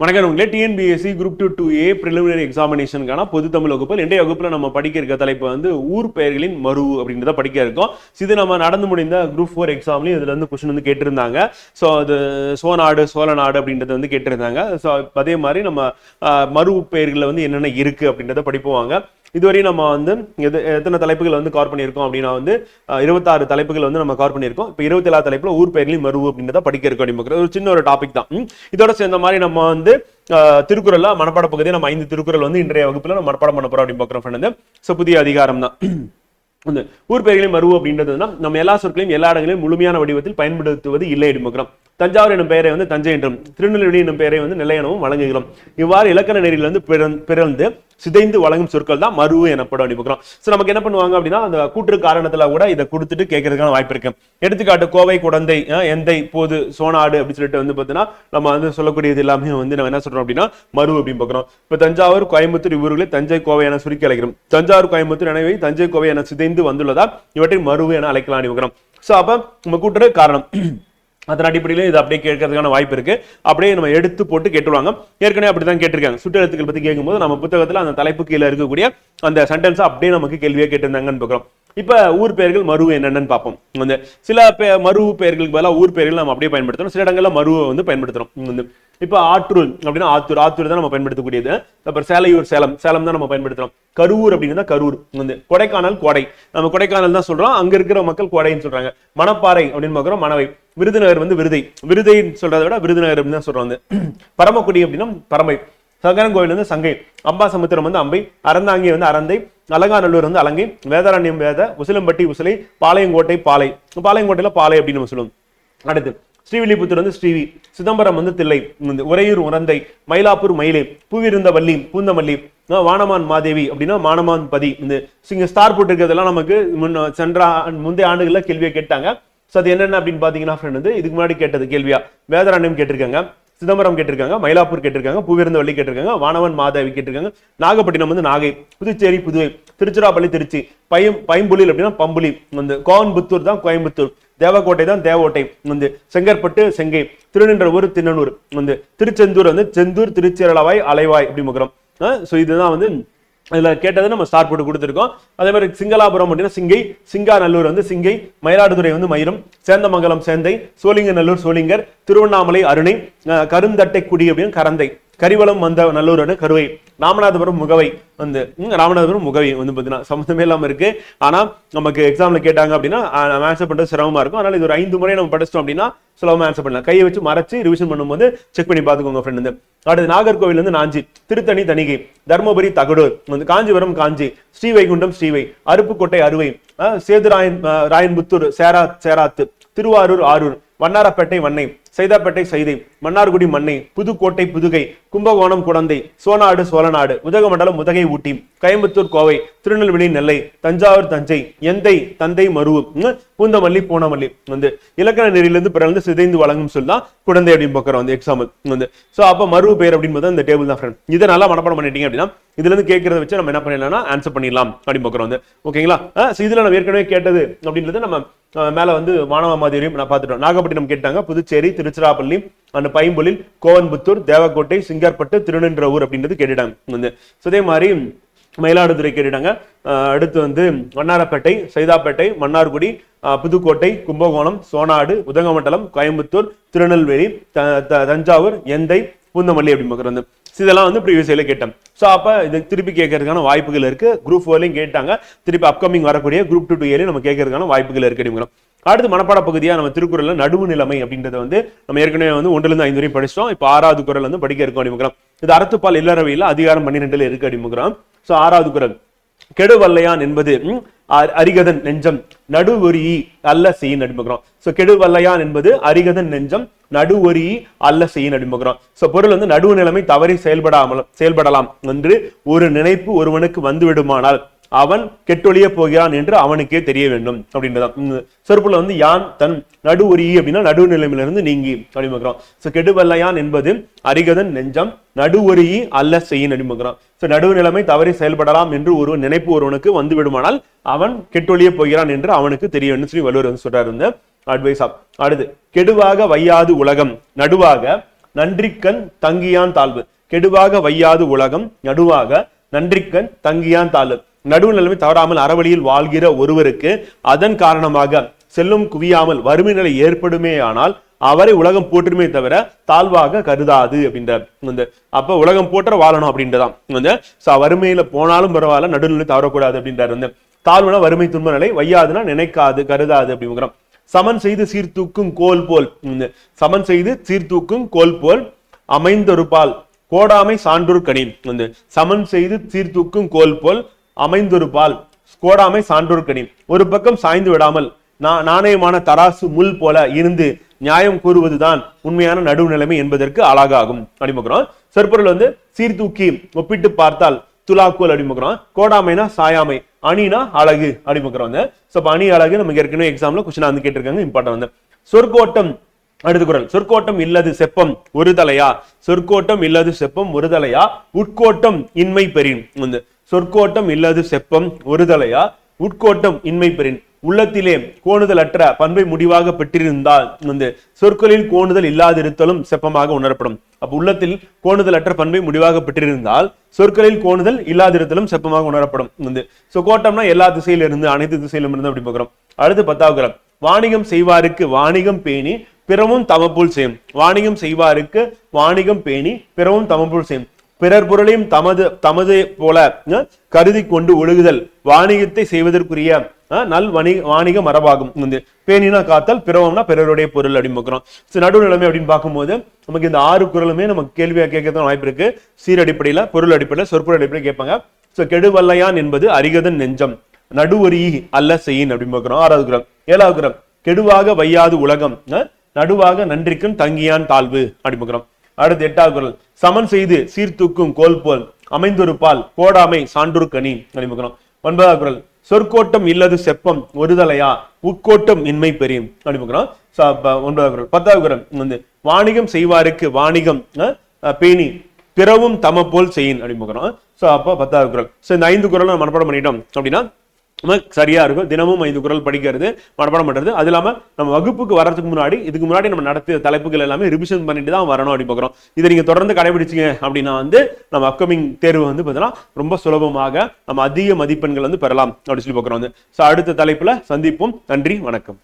வணக்கம். உங்களே TNPSC group two two A preliminary எக்ஸாமினேஷனுக்கான பொது தமிழ் வகுப்பில் இன்றைய வகுப்பில் நம்ம படிக்க இருக்க தலைப்பு வந்து ஊர் பெயர்களின் மறு அப்படின்றத படிக்க இருக்கோம். இது நம்ம நடந்து முடிந்த குரூப் ஃபோர் எக்ஸாம்லையும் இதில் வந்து கொஸ்டின் வந்து கேட்டிருந்தாங்க. ஸோ அது சோநாடு சோழநாடு அப்படின்றத வந்து கேட்டிருந்தாங்க. ஸோ அதே மாதிரி நம்ம மறு பெயர்களில் வந்து என்னென்ன இருக்குது அப்படின்றத படிப்புவாங்க இதுவரை நம்ம வந்து எது எத்தனை தலைப்புகள் வந்து கவர் பண்ணியிருக்கோம் அப்படின்னா வந்து இருபத்தாறு தலைப்புகள் வந்து நம்ம கவர் பண்ணியிருக்கோம். இப்போ இருபத்தி ஏழாவது தலைப்புல ஊர் பெயர்களின் மருவு அப்படின்றத படிக்க இருக்கோம் ஒரு சின்ன ஒரு டாபிக் தான். இதோட சேர்ந்த மாதிரி நம்ம வந்து அஹ், திருக்குறள்ல மனப்பாட பகுதியை நம்ம ஐந்து திருக்குறள் வந்து இன்றைய வகுப்புல நம்ம மனப்பாடம் பண்ண போறோம் அப்படின்னு பார்க்குறோம் ஃப்ரெண்ட் ஸோ புதிய அதிகாரம் தான். வந்து ஊர் பெயர்களின் மருவு அப்படின்றதுனா நம்ம எல்லா சொற்களையும் எல்லா இடங்களையும் முழுமையான வடிவத்தில் பயன்படுத்துவது இல்லை அப்படிங்கிறோம் தஞ்சாவூர் எனும் பெயரை வந்து தஞ்சை என்றும் திருநெல்வேலி எனும் பெயரை வந்து நெல்லை எனவும் வழங்குகிறோம். இவ்வாறு இலக்கண நெறியில் வந்து பிறந்- பிறந்து சிதைந்து வழங்கும் சொற்கள் தான் மருவு எனப்படும் பார்க்குறோம். ஸோ நமக்கு என்ன பண்ணுவாங்க அப்படின்னா அந்த கூற்று காரணத்துல கூட இதை கொடுத்துட்டு கேட்கறதுக்கான வாய்ப்பு இருக்கு. எடுத்துக்காட்டு கோவை குடந்தை எந்தை போது சோனாடு அப்படின்னு சொல்லிட்டு வந்து பார்த்தீங்கன்னா நம்ம வந்து சொல்லக்கூடியது எல்லாமே வந்து நம்ம என்ன சொல்றோம் அப்படின்னா மருவு அப்படின்னு பார்க்குறோம். இப்போ தஞ்சாவூர் கோயம்புத்தூர் இவர்களை தஞ்சை கோவை என சுருக்கி அழைக்கிறோம். தஞ்சாவூர் கோயம்புத்தூர் எனவே தஞ்சை கோவை என சிதைந்து வந்துள்ளதா இவற்றை மருவு என அழைக்கலாம் அப்படிங்கிறோம் ஸோ அப்போ நம்ம கூட்டுறது காரணம். அதன் அடிப்படையில் இது அப்படியே கேட்கறதுக்கான வாய்ப்பு இருக்கு. அப்படியே நம்ம எடுத்து போட்டு கேட்டுருவாங்க. ஏற்கனவே அப்படி தான் கேட்டிருக்காங்க சுற்றெழுத்துக்கள் பற்றி கேட்கும்போது நம்ம புத்தகத்தில் அந்த தலைப்பு கீழே இருக்கக்கூடிய அந்த சென்டென்ஸ் அப்படியே நமக்கு கேள்வியே கேட்டிருந்தாங்கன்னு பார்க்குறோம். இப்போ ஊர் பெயர்கள் மருவு என்னென்னு பார்ப்போம். வந்து சில பே மருவு பெயர்களுக்கு பதிலாக ஊர் பெயர்கள் நம்ம அப்படியே பயன்படுத்தணும் சில இடங்களில் மருவை வந்து பயன்படுத்துகிறோம் வந்து இப்போ ஆற்றூர் அப்படின்னா ஆத்தூர். ஆத்தூர் தான் நம்ம பயன்படுத்தக்கூடியது. அப்புறம் சேலையூர் சேலம். சேலம் தான் நம்ம பயன்படுத்துகிறோம் கரூர் அப்படின்னா கரூர். வந்து கொடைக்கானல் கோடை. நம்ம கொடைக்கானல் தான் சொல்கிறோம் அங்கே இருக்கிற மக்கள் கோடைன்னு சொல்கிறாங்க மணப்பாறை அப்படின்னு பார்க்குறோம். மணவை. விருதுநகர் வந்து விருதை. விருதைன்னு சொல்றதை விட விருதுநகர் அப்படின்னு தான் சொல்றோம் வந்து. பரமக்குடி அப்படின்னா பரம்பை. சங்கரன் கோவில் வந்து சங்கை. அம்பா சமுத்திரம் வந்து அம்பை. அறந்தாங்கி வந்து அறந்தை. அலங்காநல்லூர் வந்து அலங்கை. வேதாரண்யம் வேத உசிலம்பட்டி உசிலை பாளையங்கோட்டை பாலை பாளையங்கோட்டையில பாலை அப்படின்னு நம்ம சொல்லுவோம். அடுத்து ஸ்ரீவில்லிபுத்தூர் வந்து ஸ்ரீவி. சிதம்பரம் வந்து தில்லை. இந்த உறையூர் உரந்தை. மயிலாப்பூர் மயிலை. பூவிருந்த வள்ளி பூந்தமல்லி வானமான் மாதேவி அப்படின்னா வானமான் பதி. இந்த சிங்க ஸ்டார் போட்டிருக்கிறதெல்லாம் நமக்கு முன்ன சென்ற முந்தைய ஆண்டுகள்ல கேள்வியை கேட்டாங்க. ஸோ அது என்னென்ன அப்படின்னு பார்த்தீங்கன்னா ஃப்ரெண்ட் வந்து இதுக்கு முன்னாடி கேட்டது கேள்வியா? வேதராண்யம் கேட்டிருக்காங்க சிதம்பரம் கேட்டிருக்காங்க மயிலாப்பூர் கேட்டிருக்காங்க பூவிருந்தவள்ளி கேட்டிருக்காங்க வானவன் மாதவி கேட்டிருக்காங்க நாகப்பட்டினம் வந்து நாகை புதுச்சேரி புதுவை திருச்சிராப்பள்ளி திருச்சி பயம் பயம்புலியில் அப்படின்னா பம்புலி வந்து கோவன்புத்தூர் தான் கோயம்புத்தூர் தேவக்கோட்டை தான் தேவக்கோட்டை வந்து செங்கற்பட்டு செங்கை திருநின்றவூர் திண்ணனூர் வந்து திருச்செந்தூர் வந்து செந்தூர் திருச்சிரளவாய் அலைவாய் அப்படி முக்கிறோம். ஸோ இதுதான் வந்து இதில் கேட்டது நம்ம ஸ்டார் போட்டு கொடுத்துருக்கோம். அதே மாதிரி சிங்களாபுரம் அப்படின்னா சிங்கை சிங்காநல்லூர் வந்து சிங்கை மயிலாடுதுறை வந்து மயிரம் சேந்தமங்கலம் சேந்தை சோழிங்கநல்லூர் சோளிங்கர் திருவண்ணாமலை அருணை கருந்தட்டை குடி அப்படின்னு கரந்தை. கரிவளம் வந்த நல்லூர் வந்து கருவை ராமநாதபுரம் முகவை வந்து ராமநாதபுரம் முகவை வந்து பார்த்தீங்கன்னா சம்மந்தமே இல்லாமல் இருக்கு. ஆனால் நமக்கு எக்ஸாமில் கேட்டாங்க அப்படின்னா நம்ம ஆன்சர் பண்ணுறது சிரமமாக இருக்கும். அதனால் இது ஒரு ஐந்து முறை நம்ம படிச்சிட்டோம் அப்படின்னா சுலபமாக ஆன்சர் பண்ணலாம். கையை வச்சு மறைச்சு ரிவிஷன் பண்ணும்போது செக் பண்ணி பார்த்துக்கோங்க ஃப்ரெண்ட் வந்து. அடுத்து நாகர்கோவில் வந்து நாஞ்சி திருத்தணி தணிகை தர்மபுரி தகடூர் வந்து காஞ்சிபுரம் காஞ்சி ஸ்ரீவைகுண்டம் ஸ்ரீவை அருப்புக்கோட்டை அறுவை சேது சேதுராயன் அஹ், ராயன்புத்தூர் சேரா சேராத்து. திருவாரூர் ஆரூர் வண்ணாரப்பேட்டை வண்ணை சைதாப்பேட்டை சைதை மன்னார்குடி மண்ணை புதுக்கோட்டை புதுகை கும்பகோணம் குடந்தை சோனாடு சோழநாடு உதகமண்டலம் உதகை ஊட்டி கோயம்புத்தூர் கோவை திருநெல்வேலி நெல்லை தஞ்சாவூர் தஞ்சை எந்தை தந்தை மருவு ம், பூந்தமல்லி பூனமல்லி வந்து இலக்கண நெறியிலிருந்து பிறந்து சிதைந்து வழங்கும் சொல் தான் குழந்தை அப்படின்னு பார்க்குறோம் வந்து எக்ஸாம்பிள் வந்து. ஸோ அப்போ மருவு பேர் அப்படின்னு இந்த டேபிள் தான் ஃப்ரெண்ட் இதை நல்லா மனப்பாடம் பண்ணிட்டீங்க அப்படின்னா இதுல இருந்து கேட்கறத வச்சு நம்ம என்ன பண்ணிடலாம்னா ஆன்சர் பண்ணிடலாம் அப்படின்னு பார்க்குறோம் வந்து. ஓகேங்களா ஸோ இதில் நம்ம ஏற்கனவே கேட்டது அப்படின்றது நம்ம மேலே வந்து மாணவ மாதிரியும் நான் பார்த்துட்டோம். நாகப்பட்டினம் கேட்டாங்க புதுச்சேரி திருச்சிராப்பள்ளி அந்த பைம்பொலில் கோவன்புத்தூர் தேவக்கோட்டை சிங்கார்பட்டு திருநின்றவூர் அப்படின்றது கேட்டுட்டாங்க. வந்து ஸோ அதே மாதிரி மயிலாடுதுறை கேட்டுட்டாங்க. அடுத்து வந்து வண்ணாரப்பேட்டை சைதாப்பேட்டை மன்னார்குடி புதுக்கோட்டை கும்பகோணம் சோனாடு உதகமண்டலம் கோயம்புத்தூர் திருநெல்வேலி த- த- தஞ்சாவூர் எந்தை பூந்தமல்லி அப்படி பார்க்குறது வந்து இதெல்லாம் வந்து ப்ரீவியஸ் இயர்ல கேட்டோம். ஸோ அப்போ இது திருப்பி கேட்கறதுக்கான வாய்ப்புகள் இருக்கு. குரூப் ஃபோர்லையும் கேட்டாங்க. திருப்பி அப்கமிங் வரக்கூடிய குரூப் டூ டூ ஏலையும் நம்ம கேட்கறதுக்கான வாய்ப்புகள் இருக்கு அப்படிங்கிறோம். அடுத்து மனப்பாட பகுதியா நம்ம திருக்குறள் நடுவு நிலைமை அப்படின்றத வந்து நம்ம ஏற்கனவே வந்து ஒன்றுலருந்து ஐந்து வரையும் படிச்சிட்டோம். இப்போ ஆறாவது குரல் வந்து படிக்க இருக்கோம் அப்படிங்கிறோம். இது அறத்துப்பால் இல்லறவையில் அதிகாரம் பன்னிரெண்டுல இருக்கு அப்படிங்கிறோம். ஸோ ஆறாவது குரல். கெடுவல்லையான் என்பது அரிகதன் நெஞ்சம். நடுவொரி அல்ல செய்யின் நடுமுகிறோம் ஸோ கெடுவல்லையான் என்பது அரிகதன் நெஞ்சம். நடுவரி அல்ல செய்யின் நடுமுகிறோம் சோ பொருள் வந்து நடுவு நிலைமை தவறி செயல்படாமல் செயல்படலாம் என்று ஒரு நினைப்பு ஒருவனுக்கு வந்து விடுமானால் அவன் கெட்டொழிய போகிறான் என்று அவனுக்கே தெரிய வேண்டும் அப்படின்றதான் சொற்புல வந்து யான் தன் நடுவுரி அப்படின்னா நடுவு நிலைமையிலிருந்து நீங்கி அப்படிங்கிறோம் சோ கெடுவல்லையான் என்பது அரிகதன் நெஞ்சம் நடுவொரி அல்ல செய்யின் அப்படிங்கிறோம் சோ நடுவு நிலைமை தவறி செயல்படலாம் என்று ஒரு நினைப்பு ஒருவனுக்கு வந்து விடுமானால் அவன் கெட்டொழிய போகிறான் என்று அவனுக்கு தெரிய வேண்டும் சொல்லி வள்ளுவர் வந்து சொல்றாரு அட்வைஸ் ஆப் அடுத்து கெடுவாக வையாது உலகம் நடுவாக நன்றிக்கண் தங்கியான் தாழ்வு. கெடுவாக வையாது உலகம் நடுவாக நன்றிக்கண் தங்கியான் தாழ்வு. நடுவு நிலைமை தவறாமல் அறவழியில் வாழ்கிற ஒருவருக்கு அதன் காரணமாக செல்லும் குவியாமல் வறுமை நிலை ஏற்படுமே ஆனால் அவரை உலகம் போற்றுமே தவிர தாழ்வாக கருதாது அப்படின்ற வந்து அப்ப உலகம் போற்ற வாழணும் அப்படின்றதான் வந்து வறுமையில போனாலும் பரவாயில்ல நடுநிலை தவறக்கூடாது அப்படின்றாரு. வந்து தாழ்வுனா வறுமை துன்ப நிலை வையாதுன்னா நினைக்காது கருதாது அப்படிங்கிறோம். சமன் செய்து சீர்தூக்கும் கோல் போல் இந்த சமன் செய்து சீர்தூக்கும் கோல் போல் அமைந்தொருபால் கோடாமை சான்றூர் கனி வந்து சமன் செய்து சீர்தூக்கும் கோல் போல் அமைந்தொருபால் கோடாமை சான்றோர் கனி ஒரு பக்கம் சாய்ந்து விடாமல் நா- நாணயமான தராசு முள் போல இருந்து நியாயம் கூறுவதுதான் உண்மையான நடுவு நிலைமை என்பதற்கு அழகாகும் அப்படி சொற்பொருள் வந்து சீர்தூக்கி ஒப்பிட்டு பார்த்தால் துலாக்கோல் அடிமுக்கிறோம் கோடாமைனா சாயாமை அணினா அழகு அடிமுக்கிறோம் வந்து ஸோ அணி அழகு நமக்கு ஏற்கனவே எக்ஸாம்ல கொஸ்டின் வந்து கேட்டிருக்காங்க இம்பார்ட்டன் வந்து. சொற்கோட்டம் அடுத்த குரல். சொற்கோட்டம் இல்லது செப்பம் ஒரு தலையா? சொற்கோட்டம் இல்லது செப்பம் ஒரு தலையா? உட்கோட்டம் இன்மை பெறின். வந்து சொற்கோட்டம் இல்லது செப்பம் ஒரு தலையா? உட்கோட்டம் இன்மை பெறின். உள்ளத்திலே கோணுதலற்ற பண்பை முடிவாக பெற்றிருந்தால் வந்து சொற்களில் கோணுதல் இல்லாதிருத்தலும் செப்பமாக உணரப்படும். அப்ப உள்ளத்தில் கோணுதல் அற்ற பண்பை முடிவாக பெற்றிருந்தால் சொற்களில் கோணுதல் இல்லாதிருத்தலும் செப்பமாக உணரப்படும். வந்து சோ கோட்டம்னா எல்லா திசையில இருந்து அனைத்து திசையிலும் இருந்து அப்படி பார்க்கிறோம். அடுத்து பத்தாவது குரல் வாணிகம் செய்வாருக்கு வாணிகம் பேணி பிறவும் தமப்புல் செய்யும் வாணிகம் செய்வாருக்கு வாணிகம் பேணி பிறவும் தமப்புல் செய்யும் பிறர் பொருளையும் தமது தமது போல கருதி கொண்டு ஒழுகுதல். வாணிகத்தை செய்வதற்குரிய நல் வணி வாணிக மரபாகும். வந்து பேணினா காத்தல் பிறவம்னா பிறருடைய பொருள் அப்படின்னு பார்க்கிறோம். நடுவு நடுநிலைமை அப்படின்னு பார்க்கும்போது நமக்கு இந்த ஆறு குரலுமே நமக்கு கேள்வியா கேட்கறதுக்கு வாய்ப்பு இருக்கு. சீர் அடிப்படையில் பொருள் அடிப்படையில சொற்பொருள் அடிப்படையில் கேட்பாங்க. சோ கெடுவல்லையான் என்பது அரிகதன் நெஞ்சம். நடுவரி அல்ல செய்யின் அப்படின்னு பார்க்கிறோம். ஆறாவது குரம் ஏழாவது குரம் கெடுவாக வையாது உலகம். நடுவாக நன்றிக்கும் தங்கியான் தாழ்வு அப்படின்னு பார்க்கிறோம். அடுத்து எட்டாவது குரல். சமன் செய்து சீர்தூக்கும் கோல் போல் அமைந்தொரு பால் கோடாமை சான்றூர் கனி அப்படின்னு பார்க்கிறோம். ஒன்பதாவது குரல் சொற்கோட்டம் இல்லது செப்பம் ஒருதலையா உட்கோட்டம் இன்மை பெரியும் அப்படின்னு பார்க்கிறோம். So, ஒன்பதாவது குரல் பத்தாவது குரல் வந்து வாணிகம் செய்வாருக்கு வாணிகம் பேணி பிறவும் தம போல் செய்யின். அப்படின்னு பார்க்கிறோம். ஸோ அப்போ பத்தாவது குரல் ஸோ இந்த ஐந்து குரலும் நம்ம மனப்பாடம் பண்ணிட்டோம். அப்படின்னா நமக்கு சரியா இருக்கும். தினமும் ஐந்து குரல் படிக்கிறது மனப்பாடம் பண்றது. அது இல்லாம நம்ம வகுப்புக்கு வர்றதுக்கு முன்னாடி இதுக்கு முன்னாடி நம்ம நடத்திய தலைப்புகள் எல்லாமே ரிவிஷன் பண்ணிட்டு தான் வரணும் அப்படி பார்க்குறோம் இதை நீங்க தொடர்ந்து கடைபிடிச்சீங்க அப்படின்னா வந்து நம்ம அப்கமிங் தேர்வு வந்து பார்த்தீங்கன்னா ரொம்ப சுலபமாக நம்ம அதிக மதிப்பெண்கள் வந்து பெறலாம் அப்படின்னு சொல்லி பார்க்குறோம் வந்து. ஸோ அடுத்த தலைப்புல சந்திப்போம். நன்றி வணக்கம்.